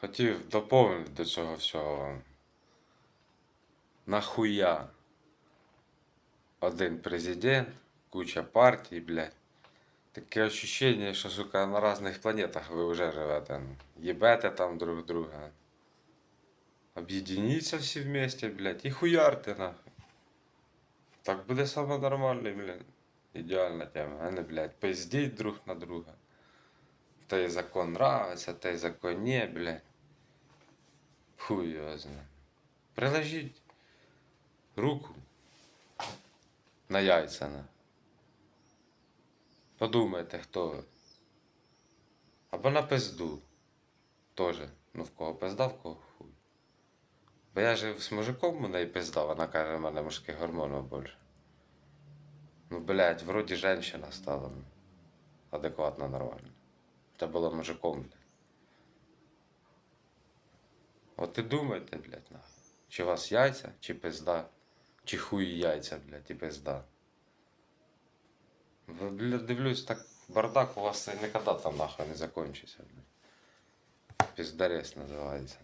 Хотів доповнити до цього всього. Нахуя? Один президент, куча партій, блядь. Таке ощущение, що, сука, на різних планетах ви вже живете. Їбете там друг друга. Об'єдніться всі вместе, блядь, і хуярте нахуй. Так буде саме нормально, блядь. Ідеальна тема, а не, блядь, пиздіть друг на друга. Той закон нравится, той закон не, блядь. Хуй його знає. Приложіть руку на яйця. На. Подумайте, хто ви. Або на пизду. Тоже. Ну в кого пизда, в кого хуй. Бо я жив з мужиком, мене і пизда, вона каже, в мене мужських гормонів більше. Ну, блядь, вроді женщина стала. ну, Адекватно, нормально. Це була мужиком, блядь. От і думайте, блядь, нахуй. Чи у вас яйця, чи пизда, чи хуї яйця, блядь, і пизда. Блядь, дивлюсь, так бардак у вас никогда там нахуй не закончится, блядь. Піздарес називається.